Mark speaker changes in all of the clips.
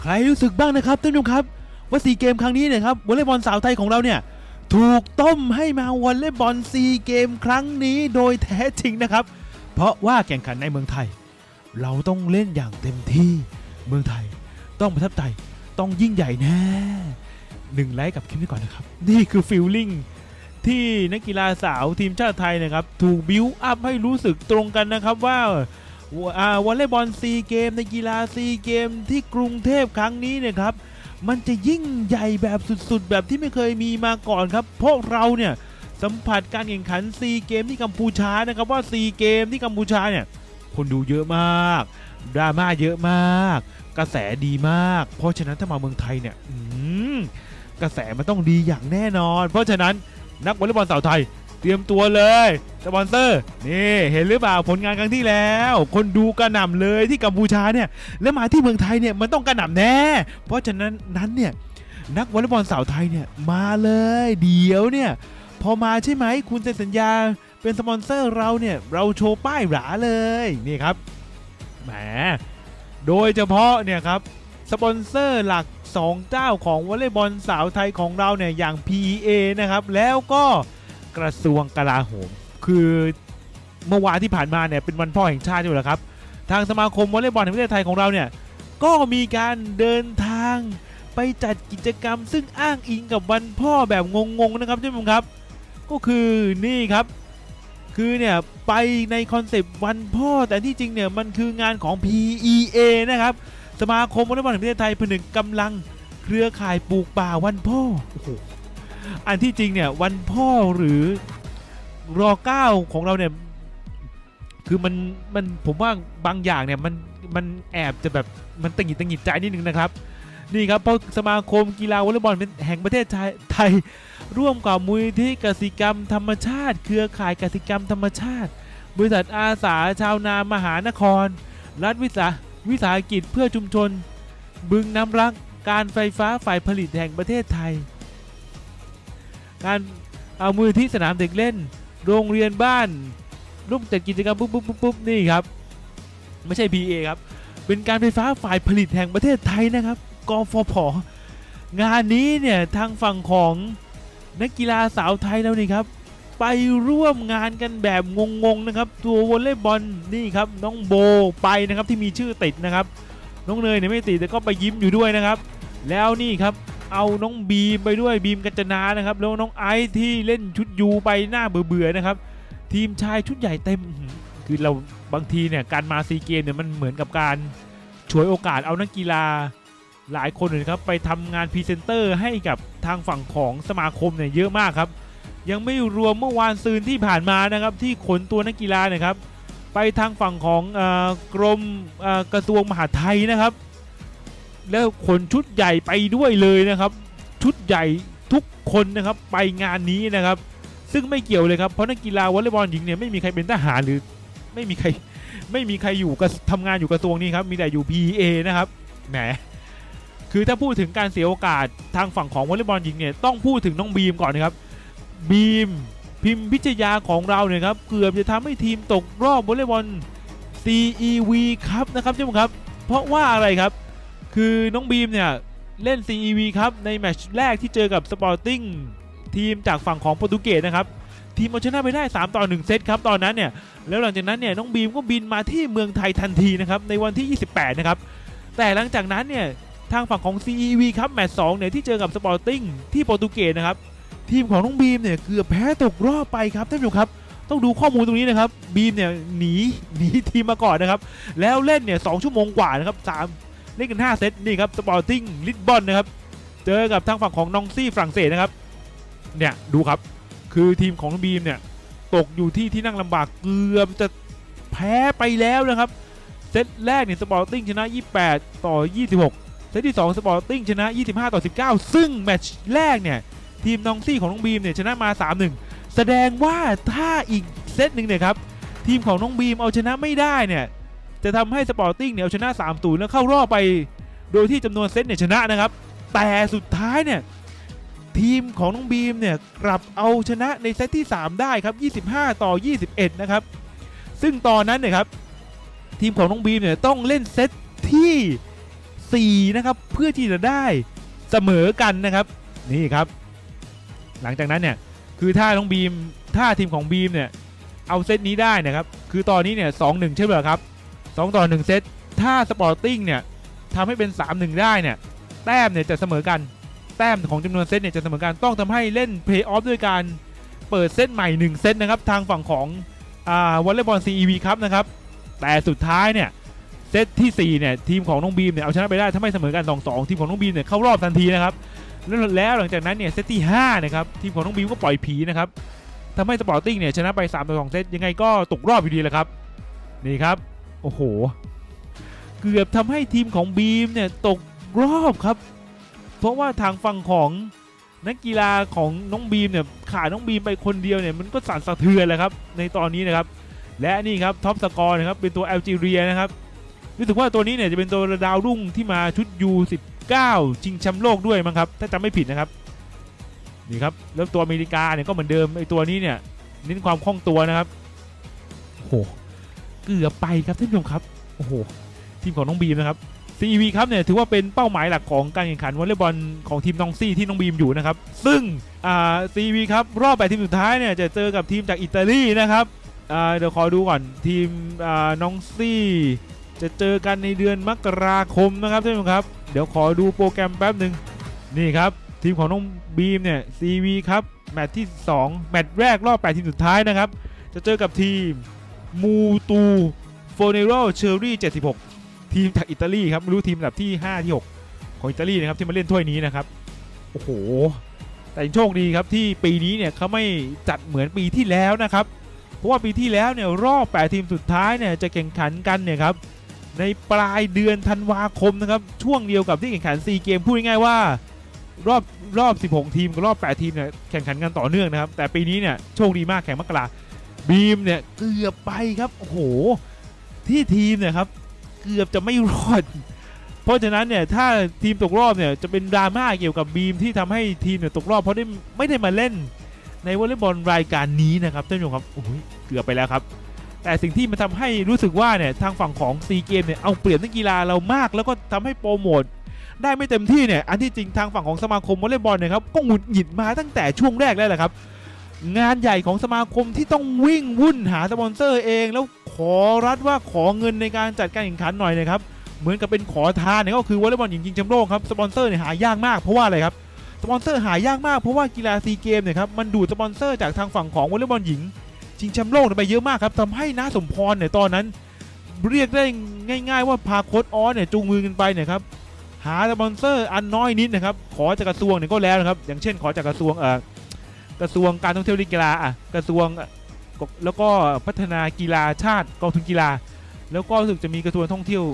Speaker 1: ใครรู้สึกบ้างนะครับท่านผู้ชมครับ ว่าซีเกมครั้งนี้เนี่ยครับวอลเลย์บอลสาวไทยของเราเนี่ยถูกต้มให้มาวอลเลย์บอลซีเกมครั้งนี้โดยแท้จริงนะครับ เพราะว่าแข่งขันในเมืองไทย เราต้องเล่นอย่างเต็มที่เมืองไทย ต้องประทับใจต้องยิ่งใหญ่แน่หนึ่งไลค์กับคลิปนี้ก่อนนะครับ นี่คือฟิลลิ่งที่นักกีฬาสาวทีมชาติไทยนะครับ ถูกบิวอัพให้รู้สึกตรงกันนะครับว่าอ่า วอลเลย์บอลซีเกมในกีฬาซีเกมที่กรุงเทพครั้งนี้เนี่ยครับ มันจะยิ่งใหญ่แบบสุดๆ แบบที่ไม่เคยมีมาก่อนครับพราะเราเนี่ยสัมผัสการแข่งขันซีเกมที่กัมพูชานะครับว่าซีเกมที่กัมพูชาเนี่ยคนดูเยอะมากดราม่าเยอะมาก กระแสดีมาก เพราะฉะนั้นถ้ามาเมืองไทยเนี่ยกระแสมันต้องดีอย่างแน่นอน เพราะฉะนั้นนักวอลเลย์บอลสาวไทย เตรียมตัวเลยสปอนเซอร์นี่เห็นหรือเปล่าผลงานครั้งที่แล้ว คนดูกระหน่ำเลยที่กัมพูชาเนี่ยแล้วมาที่เมืองไทยเนี่ยมันต้องกระหน่ำแน่ เพราะฉะนั้นนั้นเนี่ยนักวอลเลย์บอลสาวไทยเนี่ยมาเลย เดี๋ยวเนี่ยพอมาใช่ไหมคุณเซ็นสัญญาเป็นสปอนเซอร์เราเนี่ยเราโชว์ป้ายหราเลยนี่ครับแหมโดยเฉพาะเนี่ยครับสปอนเซอร์หลัก 2 เจ้าของวอลเลย์บอลสาวไทยของเราเนี่ยอย่าง PEA นะครับแล้วก็ กระทรวงกลาโหม คือเมื่อวานที่ผ่านมาเนี่ยเป็นวันพ่อแห่งชาติอยู่แล้วครับ ทางสมาคมวอลเลย์บอลแห่งประเทศไทยของเราเนี่ยก็มีการเดินทางไปจัดกิจกรรม ซึ่งอ้างอิงกับวันพ่อแบบงงๆนะครับท่านผู้ชมครับ ก็คือนี่ครับ คือเนี่ยไปในคอนเซปต์วันพ่อแต่ที่จริงเนี่ยมันคืองานของ PEA นะครับสมาคมวอลเลย์บอลแห่งประเทศไทยผนึกกำลังเครือข่ายปลูกป่าวันพ่อโอ้โห อันที่จริงเนี่ยวันพ่อหรือรอเก้าของเราเนี่ยคือมันมันผมว่าบางอย่างเนี่ยมันมันแอบจะแบบมันตังหิดตังหิดใจนิดนึงนะครับ นี่ครับเพราะสมาคมกีฬาวอลเลย์บอลแห่งประเทศไทยไทยร่วมกับมูลที่กสิกรรมธรรมชาติ เครือข่ายกสิกรรมธรรมชาติ บริษัทอาสาชาวนามหานคร รัฐวิสาวิสาหกิจเพื่อชุมชน บึงน้ำรักการไฟฟ้าฝ่ายผลิตแห่งประเทศไทย การเอามือที่สนามเด็กเล่น โรงเรียนบ้านร่วมจัดกิจกรรมปุ๊บปุ๊บปุ๊บปุ๊บนี่ครับ ไม่ใช่ PA ครับ เป็นการไฟฟ้าฝ่ายผลิตแห่งประเทศไทยนะครับกฟผงานนี้เนี่ยทางฝั่งของนักกีฬาสาวไทยแล้วนี่ครับ ไปร่วมงานกันแบบงงๆนะครับ ตัววอลเลย์บอลนี่ครับน้องโบไปนะครับที่มีชื่อติดนะครับ น้องเนยเนี่ยไม่ติดแต่ก็ไปยิ้มอยู่ด้วยนะครับ แล้วนี่ครับ เอาน้องบีมไปด้วยบีมกัญจนานะครับ แล้วน้องไอซ์ที่เล่นชุดยูไปหน้าเบื่อๆนะครับ ทีมชายชุดใหญ่เต็ม คือเราบางทีเนี่ยการมาซีเกมเนี่ยมันเหมือนกับการฉวยโอกาสเอานักกีฬาหลายคนเลยนะครับไปทำงานพรีเซนเตอร์ให้กับทางฝั่งของสมาคมเนี่ยเยอะมากครับ ยังไม่รวมเมื่อวานซืนที่ผ่านมานะครับ ที่ขนตัวนักกีฬาเนะครับ ไปทางฝั่งของอกรมกระทรวงมหาดไทยนะครับ แล้วขนชุดใหญ่ไปด้วยเลยนะครับ ชุดใหญ่ทุกคนนะครับไปงานนี้นะครับ ซึ่งไม่เกี่ยวเลยครับเพราะนักกีฬาวอลเลย์บอลหญิงเนี่ยไม่มีใครเป็นทหารหรือไม่มีใครไม่มีใครอยู่กับทำงานอยู่กระทรวงนี้ครับมีแต่อยู่ PA นะครับแหมคือถ้าพูดถึงการเสียโอกาสทางฝั่งของวอลเลย์บอลหญิงเนี่ยต้องพูดถึงน้องบีมก่อนนะครับบีมพิมพิชยาของเราเนี่ยครับเกือบจะทำให้ทีมตกรอบวอลเลย์บอล CEV ครับนะครับท่านผู้ชมครับ เพราะว่าอะไรครับ คือน้องบีมเนี่ย เล่น CEV ครับในแมตช์แรกที่เจอกับสปอร์ติ้งทีมจากฝั่งของโปรตุเกสนะครับ ทีมเอาชนะไปได้ 3 ต่อ 1 เซตครับตอนนั้นเนี่ย แล้วหลังจากนั้นเนี่ยน้องบีมก็บินมาที่เมืองไทยทันทีนะครับในวันที่ 28 นะครับ แต่หลังจากนั้นเนี่ยทางฝั่งของ CEV ครับแมตช์2เนี่ยที่เจอกับสปอร์ติ้งที่โปรตุเกสนะครับทีมของน้องบีมเนี่ยเกือบแพ้ตกรอบไปครับท่านผู้ชมครับต้องดูข้อมูลตรงนี้นะครับบีมเนี่ยหนีหนีทีมมาก่อนนะครับ แล้วเล่นเนี่ยสชั่วโมงกว่านะครับสาม เล่นกัน 5 เซตนี่ครับสปอร์ติ้งลิสบอนนะครับ เจอกับทางฝั่งของนองซี่ฝรั่งเศสนะครับเนี่ยดูครับคือทีมของบีมเนี่ยตกอยู่ที่ที่นั่งลำบากเกือบจะแพ้ไปแล้วนะครับ เซตแรกเนี่ยสปอร์ติ้งชนะ 28 ต่อ 26 เซตที่ 2 สปอร์ติ้งชนะ 25 ต่อ 19 ซึ่งแมตช์แรกเนี่ยทีมนองซี่ของน้องบีมเนี่ยชนะมา 3-1 แสดงว่าถ้าอีกเซตหนึ่งเนี่ยครับทีมของน้องบีมเอาชนะไม่ได้เนี่ย จะทำให้สปอร์ติ้งเนี่ยเอาชนะ3ตูนแล้วเข้ารอบไป โดยที่จำนวนเซตเนี่ยชนะนะครับ แต่สุดท้ายเนี่ยทีมของน้องบีมเนี่ยกลับเอาชนะในเซตที่ 3 ได้ครับ 25 ต่อ 21 นะครับ ซึ่งตอนนั้นเนี่ยครับทีมของน้องบีมเนี่ยต้องเล่นเซตที่ 4 นะครับ เพื่อที่จะได้เสมอกันนะครับนี่ครับ หลังจากนั้นเนี่ยคือถ้าน้องบีมถ้าทีมของบีมเนี่ยเอาเซตนี้ได้นะครับ คือตอนนี้เนี่ยสองหนึ่งใช่ไหมครับ สองต่อหนึ่งเซต ถ้าสปอร์ติ้งเนี่ยทำให้เป็น 3-1 ได้เนี่ย แต้มเนี่ยจะเสมอกัน แต้มของจำนวนเซตเนี่ยจะเสมอกัน ต้องทำให้เล่นเพลย์ออฟด้วยการเปิดเซตใหม่ 1 เซตนะครับ ทางฝั่งของอาวอลเลย์บอล CEV ครับนะครับ แต่สุดท้ายเนี่ยเซตที่ 4 เนี่ย ทีมของน้องบีมเนี่ยเอาชนะไปได้ถ้าไม่เสมอกัน 2-2 ทีมของน้องบีมเนี่ยเข้ารอบทันทีนะครับ แล้วแล้วหลังจากนั้นเนี่ยเซตที่5นะครับทีมของน้องบีมก็ปล่อยผีนะครับทำให้สปอร์ติ้งเนี่ยชนะไป3ต่อ2เซตยังไงก็ตกรอบอยู่ดีแหละครับนี่ครับ โอ้โห เกือบทำให้ทีมของบีมเนี่ยตกรอบครับ เพราะว่าทางฝั่งของนักกีฬาของน้องบีมเนี่ยขาดน้องบีมไปคนเดียวเนี่ยมันก็สั่นสะเทือนแหละครับในตอนนี้นะครับ และนี่ครับท็อปสกอร์นะครับเป็นตัวแอลจีเรียนะครับรู้สึกว่าตัวนี้เนี่ยจะเป็นตัวดาวรุ่งที่มาชุด U19 ชิงแชมป์โลกด้วยมั้งครับถ้าจำไม่ผิดนะครับนี่ครับแล้วตัวอเมริกาเนี่ยก็เหมือนเดิมไอตัวนี้เนี่ยเน้นความคล่องตัวนะครับโอ้โห กือบไปครับท่านผู้ชมครับโอ้โหทีมของน้องบีมนะครับ CEV ครับเนี่ยถือว่าเป็นเป้าหมายหลักของการแข่งขันวอลเลย์บอลของทีมน้องซี่ที่น้องบีมอยู่นะครับ ซึ่งอ่า CEV ครับรอบแปดทีมสุดท้ายเนี่ยจะเจอกับทีมจากอิตาลีนะครับอ่าเดี๋ยวขอดูก่อนทีมอ่าน้องซี่จะเจอกันในเดือนมกราคมนะครับท่านผู้ชมครับ เดี๋ยวขอดูโปรแกรมแป๊บหนึ่งนี่ครับทีมของน้องบีมเนี่ย CEV ครับแมตช์ที่ 2 แมตช์แรกรอบ 8 ทีมสุดท้ายนะครับ จะเจอกับทีม มูตูโฟเนโรเชอรี่76 ทีมจากอิตาลีครับไม่รู้ทีมอันดับที่ 5 ที่ 6 ของอิตาลีนะครับที่มาเล่นถ้วยนี้นะครับ โอ้โห แต่โชคดีครับที่ปีนี้เนี่ยเขาไม่จัดเหมือนปีที่แล้วนะครับ เพราะว่าปีที่แล้วเนี่ยรอบ 8 ทีมสุดท้ายเนี่ยจะแข่งขันกันเนี่ยครับในปลายเดือนธันวาคมนะครับช่วงเดียวกับที่แข่งขันซีเกมพูดง่ายๆว่ารอบรอบ 16 ทีมกับรอบ 8 ทีมเนี่ยแข่งขันกันต่อเนื่องนะครับ แต่ปีนี้เนี่ยโชคดีมากแข่งมกรา บีมเนี่ยเกือบไปครับโอ้โหที่ทีมเนี่ยครับเกือบจะไม่รอด เพราะฉะนั้นเนี่ยถ้าทีมตกรอบเนี่ยจะเป็นดราม่าเกี่ยวกับบีมที่ทำให้ทีมเนี่ยตกรอบเพราะได้ไม่ได้มาเล่นในวอลเลย์บอลรายการนี้นะครับท่านผู้ชมครับโอ้ยเกือบไปแล้วครับ แต่สิ่งที่มันทำให้รู้สึกว่าเนี่ยทางฝั่งของซีเกมเนี่ยเอาเปรียบนักกีฬาเรามาก แล้วก็ทำให้โปรโมทได้ไม่เต็มที่เนี่ยอันที่จริงทางฝั่งของสมาคมวอลเลย์บอลเนี่ยครับก็หงุดหงิดมาตั้งแต่ช่วงแรกแล้วแหละครับ งานใหญ่ของสมาคมที่ต้องวิ่งวุ่นหาสปอนเซอร์เอง แล้วขอรัฐว่าขอเงินในการจัดการแข่งขันหน่อยนะครับเหมือนกับเป็นขอทานเนี่ยก็คือวอลเลย์บอลหญิงชิงแชมป์โลกครับสปอนเซอร์เนี่ยหายากมากเพราะว่าอะไรครับสปอนเซอร์หายากมากเพราะว่ากีฬาซีเกมเนี่ยครับมันดูดสปอนเซอร์จากทางฝั่งของวอลเลย์บอลหญิงชิงแชมป์โลกไปเยอะมากครับทำให้น้าสมพรเนี่ยตอนนั้น เรียกได้ง่าย ๆ ว่าพาโค้ดออสเนี่ยจูงมือกันไปเนี่ยครับหาสปอนเซอร์อันน้อยนิดนะครับขอจากกระทรวงเนี่ยก็แล้วนะครับอย่างเช่นขอจากกระทรวงเอ่อ กระทรวงการท่องเที่ยวและกีฬาอะกระทรวงแล้วก็พัฒนากีฬาชาติกองทุนกีฬา แล้วก็รู้สึกจะมีกระทรวงท่องเที่ยว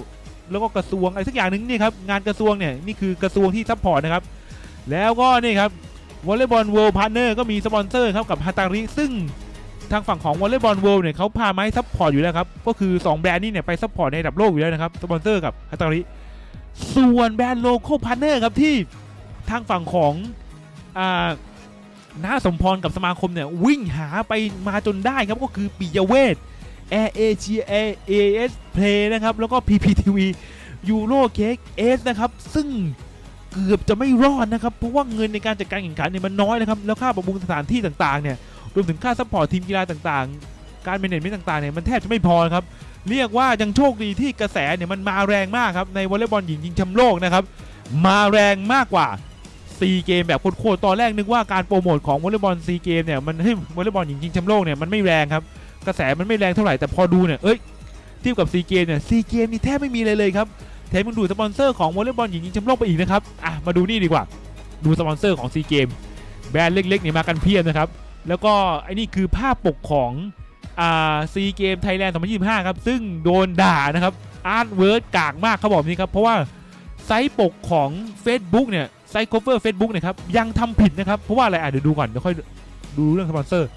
Speaker 1: แล้วก็กระทรวงอะไรสักอย่างหนึ่งนี่ครับงานกระทรวงเนี่ยนี่คือกระทรวงที่ซัพพอร์ตนะครับแล้วก็นี่ครับวอลเลย์บอลเวิลด์พาร์เนอร์ก็มีสปอนเซอร์ครับกับฮาตาริซึ่งทางฝั่งของวอลเลย์บอลเวิลด์เนี่ยเขาพามาให้ซัพพอร์ตอยู่แล้วครับก็คือ 2 แบรนด์นี้เนี่ยไปซัพพอร์ตในระดับโลกอยู่แล้วนะครับสปอนเซอร์กับฮาตาริส่วนแบรนด์โลโก้พาร์เนอร์ครับที่ทางฝั่งของอ่า น้าสมพรกับสมาคมเนี่ยวิ่งหาไปมาจนได้ครับก็คือปิยเวท Air Asia AS Play นะครับแล้วก็ PPTV ยูโรเค้กเอสนะครับซึ่งเกือบจะไม่รอดนะครับเพราะว่าเงินในการจัดการแข่งขันเนี่ยมันน้อยนะครับแล้วค่าบปรุงสถานที่ต่างๆเนี่ยรวมถึงค่าซัพพอร์ตทีมกีฬาต่างๆ การเมนเนเมนต์ต่างๆเนี่ยมันแทบจะไม่พอครับเรียกว่ายังโชคดีที่กระแสเนี่ยมันมาแรงมากครับในวอลเลย์บอลหญิงชิงแชมป์โลกนะครับมาแรงมากกว่า ซีเกมแบบโคตรตอนแรกนึกว่าการโปรโมทของวอลเลย์บอลซีเกมเนี่ยมันให้วอลเลย์บอลหญิงชิงแชมป์โลกเนี่ยมันไม่แรงครับกระแสมันไม่แรงเท่าไหร่แต่พอดูเนี่ยเอ้ยเทียบกับซีเกมเนี่ยซีเกมนี่แทบไม่มีเลยเลยครับแถมยังดูสปอนเซอร์ของวอลเลย์บอลหญิงชิงแชมป์โลกไปอีกนะครับอะมาดูนี่ดีกว่า ดูสปอนเซอร์ของซีเกมแบรนด์เล็กๆเนี่ยมากันเพียบนะครับแล้วก็ไอ้นี่คือภาพปกของอ่าซีเกมไทยแลนด์2025ครับซึ่งโดนด่านะครับอาร์ตเวิร์ดกากมากเขาบอกนี้ครับเพราะว่าไซต์ปกของ Facebook เนี่ย ไซต์ cover Facebook เนี่ยครับยังทำผิดนะครับ เพราะว่าอะไรอะเดี๋ยวดูก่อนเดี๋ยวค่อยดูเรื่องสปอนเซอร์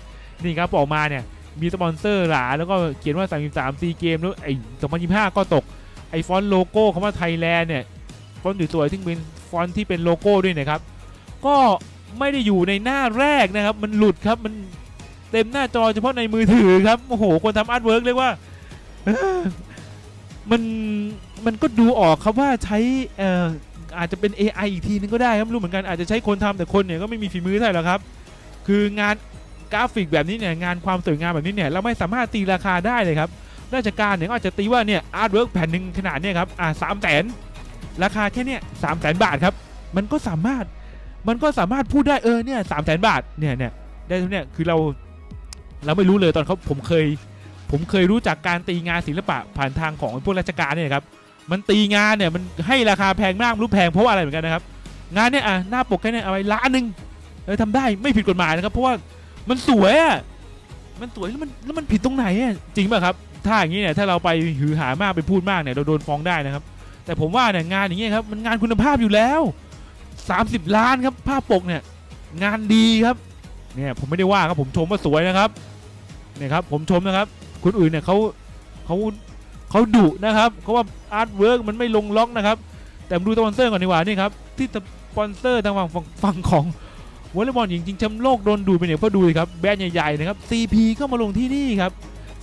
Speaker 1: นี่ครับออกมาเนี่ยมีสปอนเซอร์หลาแล้วก็เขียนว่า 33 ซีเกมแล้วไอ้2025 ก็ตกไอ้ฟอนต์โลโก้คำว่าไทยแลนด์เนี่ยฟอนต์สวยๆซึ่เป็นฟอนต์ที่เป็นโลโก้ด้วยนะครับ ก็ไม่ได้อยู่ในหน้าแรกนะครับ มันหลุดครับมันเต็มหน้าจอเฉพาะในมือถือครับ โอ้โห คนทำอาร์ตเวิร์กเรียกว่า มันมันก็ดูออกครับว่าใช้เอาจจะเป็น AI อีกทีนึงก็ได้ครับไม่รู้เหมือนกันอาจจะใช้คนทำแต่คนเนี่ยก็ไม่มีฝีมือเท่าไหร่หรอกครับ คืองานกราฟิกแบบนี้เนี่ยงานความสวยงามแบบนี้เนี่ยเราไม่สามารถตีราคาได้เลยครับราชการเนี่ยก็อาจจะตีว่าเนี่ยอาร์ตเวิร์กแผ่นหนึ่งขนาดเนี่ยครับอ่าสามแสนราคาแค่เนี่ยสามแสนบาทครับ มันก็สามารถมันก็สามารถพูดได้เออเนี่ยสามแสนบาทเนี่ยเนี่ยได้เท่าเนี่ยคือเราเราไม่รู้เลยตอนเขาผมเคย ผมเคยรู้จักการตีงานศิลปะผ่านทางของพวกราชการเนี่ยครับ มันตีงานเนี่ยมันให้ราคาแพงมากรู้แพงเพราะว่าอะไรเหมือนกันนะครับ งานเนี่ยอะหน้าปกแค่เนี่ยเอาไว้ล้านหนึ่งเออทำได้ไม่ผิดกฎหมายนะครับ เพราะว่ามันสวยอะมันสวยแล้วมันแล้วมันผิดตรงไหนอะจริงป่ะครับ ถ้าอย่างนี้เนี่ยถ้าเราไปหือหามากไปพูดมากเนี่ยเราโดนฟ้องได้นะครับ แต่ผมว่าเนี่ยงานอย่างเงี้ยครับมันงานคุณภาพอยู่แล้ว 30 ล้านครับภาพปกเนี่ยงานดีครับเนี่ยผมไม่ได้ว่าครับผมชมว่าสวยนะครับเนี่ยครับผมชมนะครับ คนอื่นเนี่ยเขาเขา เขาดุนะครับเขาว่าอาร์ตเวิร์กมันไม่ลงล็อกนะครับ แต่มาดูสปอนเซอร์ก่อนดีกว่านี่ครับที่สปอนเซอร์ทางฝั่งฝั่งของวอลเลย์บอลหญิงจริงแชมป์โลกโดนดูไปเนี่ยเพราะดูสิครับแบรนด์ใหญ่ๆนะครับ CP ก็มาลงที่นี่ครับ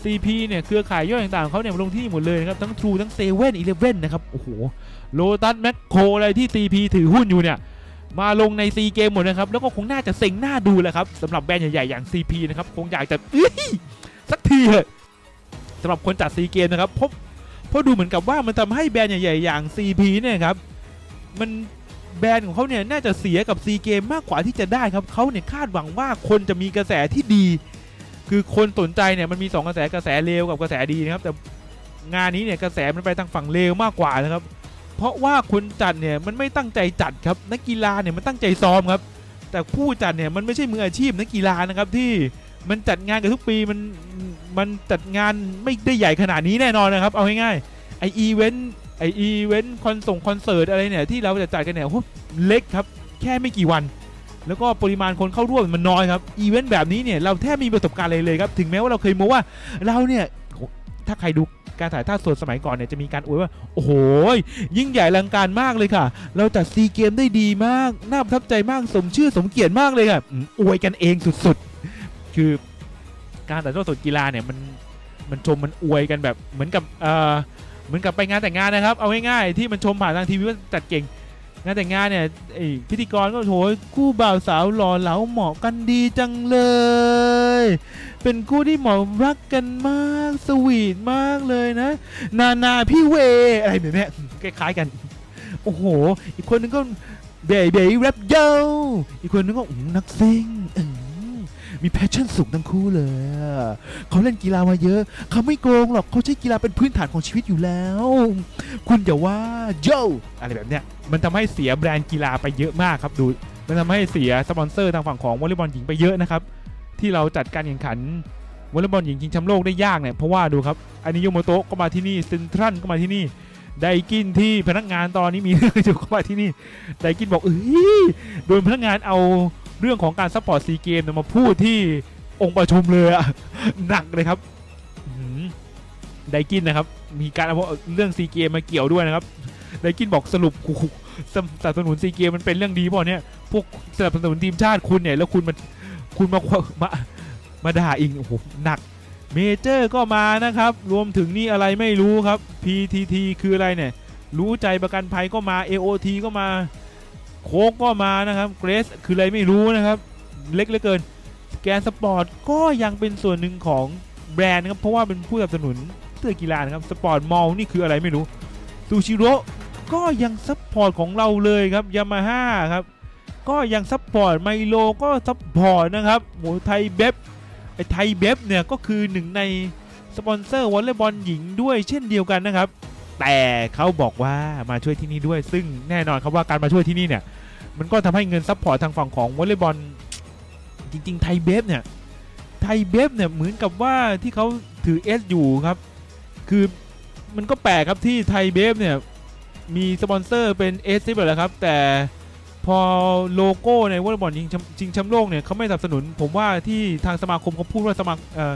Speaker 1: CP เนี่ยเครือข่ายย่อยต่างๆเขาเนี่ยมาลงที่นี่หมดเลยนะครับทั้ง True ทั้ง7 e เ e ่ e อนะครับโอ้โหโลตัสแมคโครอะไรที่ CP ถือหุ้นอยู่เนี่ยมาลงใน C เกมหมดนะครับ แล้วก็คงน่าจะเซ็งหน้าดูแหละครับสำหรับแบรนด์ใหญ่ๆอย่าง CP นะครับ คงอยากจะสักทีเถอะำหรับคนจัด C เกมนะครับพราะเพราะดูเหมือนกับว่ามันทำให้แบรนด์ใหญ่ๆอย่าง CP เนี่ยครับมันแบรนด์ของเขาเนี่ยน่าจะเสียกับซีเกมมากกว่าที่จะได้ครับเขาเนี่ยคาดหวังว่าคนจะมีกระแสที่ดี คือคนสนใจเนี่ยมันมี 2 กระแสกระแสเลวกับกระแสดีนะครับแต่งานนี้เนี่ยกระแสมันไปทางฝั่งเลวมากกว่านะครับ เพราะว่าคนจัดเนี่ยมันไม่ตั้งใจจัดครับนักกีฬาเนี่ยมันตั้งใจซ้อมครับ แต่ผู้จัดเนี่ยมันไม่ใช่มืออาชีพนักกีฬานะครับที่มันจัดงานกันทุกปีมัน มันจัดงานไม่ได้ใหญ่ขนาดนี้แน่นอนนะครับ เอาง่ายๆไออีเวนต์ไออีเวนต์คอนส่งคอนเสิร์ตอะไรเนี่ยที่เราจะจัดกันเนี่ยโหเล็กครับ แค่ไม่กี่วัน แล้วก็ปริมาณคนเข้าร่วมมันน้อยครับอีเวนต์แบบนี้เนี่ยเราแทบไมมีประสบการณ์เลยเลยครับถึงแม้ว่าเราเคยโม้ว่าเราเนี่ยถ้าใครดูการถ่ายทอดสดสมัยก่อนเนี่ยจะมีการอวยว่า โอ้โห ยิ่งใหญ่ลังการมากเลยค่ะ เราจัดซีเกมได้ดีมาก น่าประทับใจมากสมชื่อสมเกียรติมากเลยค่ะอืมอวยกันเองสุดๆ คือ การถ่ายทอดสดกีฬาเนี่ยมันมันชมมันอวยกันแบบเหมือนกับเออเหมือนกับไปงานแต่งงานนะครับ เอาง่ายๆที่มันชมผ่านทางทีวีว่าจัดเก่งงานแต่งงานเนี่ยพิธีกรก็โถยคู่บ่าวสาวหล่อเหลาเหมาะกันดีจังเลย เป็นคู่ที่เหมาะรักกันมากสวีทมากเลยนะ นานาพี่เวอะไรแบบนี้คล้ายๆกัน โอ้โห อีกคนนึงก็เบย์เบย์แรปเยอีกคนนึงก็นักซิ่ง มีแพชชั่นสูงทั้งคู่เลย เขาเล่นกีฬามาเยอะ เขาไม่โกงหรอก เขาใช้กีฬาเป็นพื้นฐานของชีวิตอยู่แล้ว คุณอย่าว่าโยอะไรแบบเนี้ย มันทำให้เสียแบรนด์กีฬาไปเยอะมากครับ ดู มันทำให้เสียสปอนเซอร์ทางฝั่งของวอลเลย์บอลหญิงไปเยอะนะครับ ที่เราจัดการแข่งขันวอลเลย์บอลหญิงชิงแชมป์โลกได้ยากเนี่ย เพราะว่าดูครับอานิโยโมโตะก็มาที่นี่เซนทรัลก็มาที่นี่ไดกินที่พนักงานตอนนี้มีเรื่องอยู่ก็มาที่นี่ไดกินบอกเอ้ยโดนพนักงานเอา เรื่องของการซัพพอร์ตซีเกมมาพูดที่องค์ประชุมเลยอะหนักเลยครับไดกินนะครับ มีการเอาเรื่องซีเกมมาเกี่ยวด้วยนะครับไดกินบอกสรุปกูสสนับสนุนซีเกมมันเป็นเรื่องดีเปล่าเนี่ยพวกสนับสนุนทีมชาติคุณเนี่ยแล้วคุณมันคุณมามามาด่าอีกโอ้โหหนักเมเจอร์ก็มานะครับ รวมถึงนี่อะไรไม่รู้ครับ PTT คืออะไรเนี่ย รู้ใจประกันภัยก็มา AOT ก็มา โค้กก็มานะครับเกรสคืออะไรไม่รู้นะครับ เล็กเหลือเกินแกนสปอร์ตก็ยังเป็นส่วนหนึ่งของแบรนด์นะครับเพราะว่าเป็นผู้สนับสนุนเสื้อกีฬานะครับสปอร์ตมอลนี่คืออะไรไม่รู้ซูชิโร่ก็ยังซัพพอร์ตของเราเลยครับยามาฮ่าครับก็ยังซัพพอร์ตไมโลก็ซัพพอร์ตนะครับหมูไทยเบฟไอไทยเบฟเนี่ยก็คือหนึ่งในสปอนเซอร์วอลเลย์บอลหญิงด้วยเช่นเดียวกันนะครับ แต่เขาบอกว่ามาช่วยที่นี่ด้วย ซึ่งแน่นอนครับว่าการมาช่วยที่นี่เนี่ย มันก็ทำให้เงินซัพพอร์ตทางฝั่งของวอลเลย์บอลจริง ๆ ไทยเบฟเนี่ย ไทยเบฟเนี่ยเหมือนกับว่าที่เขาถือ S อสอยู่ครับ คือมันก็แปลกครับที่ไทยเบฟเนี่ย มีสปอนเซอร์เป็น S ซิบแหละครับ แต่พอโลโก้ในวอลเลย์บอลจริงจริงแชมป์โลกเนี่ยเขาไม่สนับสนุน ผมว่าที่ทางสมาคมเขาพูดว่าสมัครเอ่อ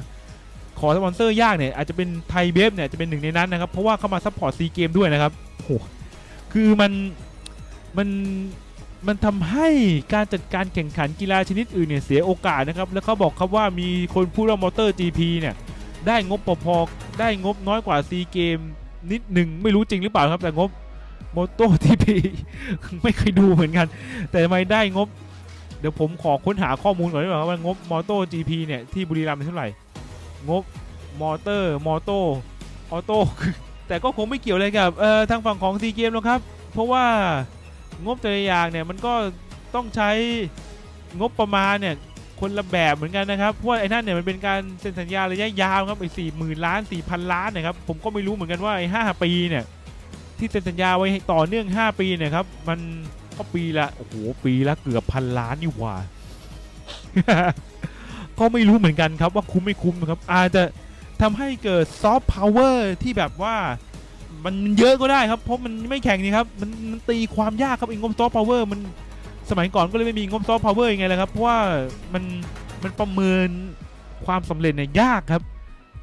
Speaker 1: ขอสปอนเซอร์ยากเนี่ยอาจจะเป็นไทยเบฟเนี่ยจะเป็นหนึ่งในนั้นนะครับ เพราะว่าเขามาซัพพอร์ตซีเกมด้วยนะครับโหคือมันมันมันทำให้การจัดการแข่งขันกีฬาชนิดอื่นเนี่ยเสียโอกาสนะครับ แล้วเขาบอกครับว่ามีคนพูดว่ามอเตอร์ GP เนี่ยได้งบพอๆได้งบน้อยกว่าซีเกมนิดหนึ่งไม่รู้จริงหรือเปล่าครับแต่งบโมโต้ทีพีไม่เคยดูเหมือนกัน แต่ทำไมได้งบ เดี๋ยวผมขอค้นหาข้อมูลก่อนดีกว่าว่างบมอโต้ GP เนี่ยที่บุรีรัมย์เป็นเท่าไหร่ งบมอเตอร์มอโต้ออโต้แต่ก็คงไม่เกี่ยวอะไรกับเอ่อทางฝั่งของซีเกมหรอกครับ เพราะว่างบแต่ละอย่างเนี่ยมันก็ต้องใช้งบประมาณเนี่ยคนละแบบเหมือนกันนะครับเพราะไอ้นั่นเนี่ยมันเป็นการเซ็นสัญญาระยะยาวครับไอ้สี่หมื่นล้านสี่พันล้านเนะครับผมก็ไม่รู้เหมือนกันว่าไอ้ห้าปีเนี่ยที่เซ็นสัญญาไว้ต่อเนื่อง 5 ปีเนี่ยครับมันก็ปีละโอ้โหปีละเกือบพันล้านนี่หว่า ก็ไม่รู้เหมือนกันครับว่าคุ้มไม่คุ้มนะครับอาจจะทำให้เกิดซอฟต์พาวเวอร์ที่แบบว่ามันเยอะก็ได้ครับ เพราะมันไม่แข่งนี่ครับมันมันตีความยากครับไอ้งบซอฟต์พาวเวอร์มันสมัยก่อนก็เลยไม่มีงบซอฟต์พาวเวอร์ยังไงล่ะครับเพราะว่ามันมันประเมินความสำเร็จเนี่ยยากครับ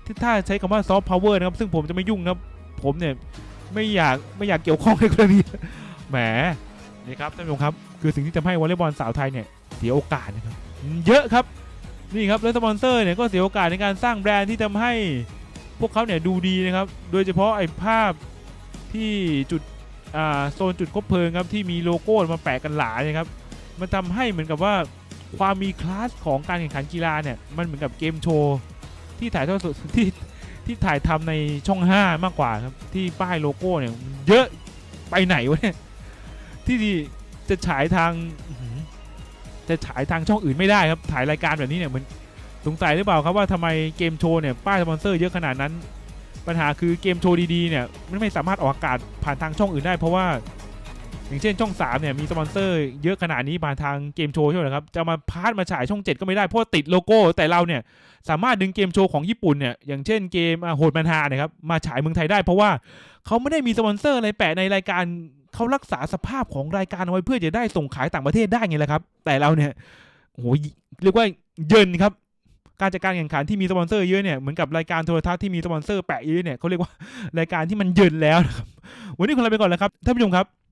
Speaker 1: ที่ถ้าใช้คำว่าซอฟต์พาวเวอร์นะครับ ซึ่งผมจะไม่ยุ่งนะครับ ผมเนี่ยไม่อยากไม่อยากเกี่ยวข้องในเรื่องนี้แหมนี่ครับท่านผู้ชมครับ คือสิ่งที่ทำให้วอลเลย์บอลสาวไทยเนี่ยเสียโอกาสนะครับ เยอะครับ นี่ครับแล้วสปอนเซอร์เนี่ยก็เสียโอกาสในการสร้างแบรนด์ที่ทำให้พวกเขาเนี่ยดูดีนะครับ โดยเฉพาะไอ้ภาพที่จุดอ่าโซนจุดคบเพลิงครับที่มีโลโก้มาแปะกันหลายนะครับมันทำให้เหมือนกับว่าความมีคลาสของการแข่งขันกีฬาเนี่ยมันเหมือนกับเกมโชว์ที่ถ่ายทอดสดที่ที่ถ่ายทำในช่อง 5 มากกว่าครับที่ป้ายโลโก้เนี่ยเยอะไปไหนวะเนี่ยที่จะฉายทาง จะฉายทางช่องอื่นไม่ได้ครับถ่ายรายการแบบนี้เนี่ยมันสงสัยหรือเปล่าครับว่าทำไมเกมโชว์เนี่ยป้ายสปอนเซอร์เยอะขนาดนั้น ปัญหาคือเกมโชว์ดีๆเนี่ยมันไม่สามารถออกอากาศผ่านทางช่องอื่นได้ เพราะว่า อย่างเช่นช่อง3เนี่ยมีสปอนเซอร์เยอะขนาดนี้ผ่านทางเกมโชว์ใช่ไหมครับจะมาพาดมาฉายช่อง 7 ก็ไม่ได้เพราะติดโลโก้ แต่เราเนี่ยสามารถดึงเกมโชว์ของญี่ปุ่นเนี่ยอย่างเช่นเกมโหดมันฮาเนี่ยครับมาฉายเมืองไทยได้ เพราะว่าเขาไม่ได้มีสปอนเซอร์อะไรแปะในรายการ เขารักษาสภาพของรายการเอาไว้เพื่อจะได้ส่งขายต่างประเทศได้ไงล่ะครับ แต่เราเนี่ยโอ้โหเรียกว่าเยินครับ การจัดการแข่งขันที่มีสปอนเซอร์เยอะเนี่ยเหมือนกับรายการโทรทัศน์ที่มีสปอนเซอร์แปะเยอะเนี่ยเขาเรียกว่ารายการที่มันเยินแล้วนะครับวันนี้คนลาไปก่อนแล้วครับท่านผู้ชมครับ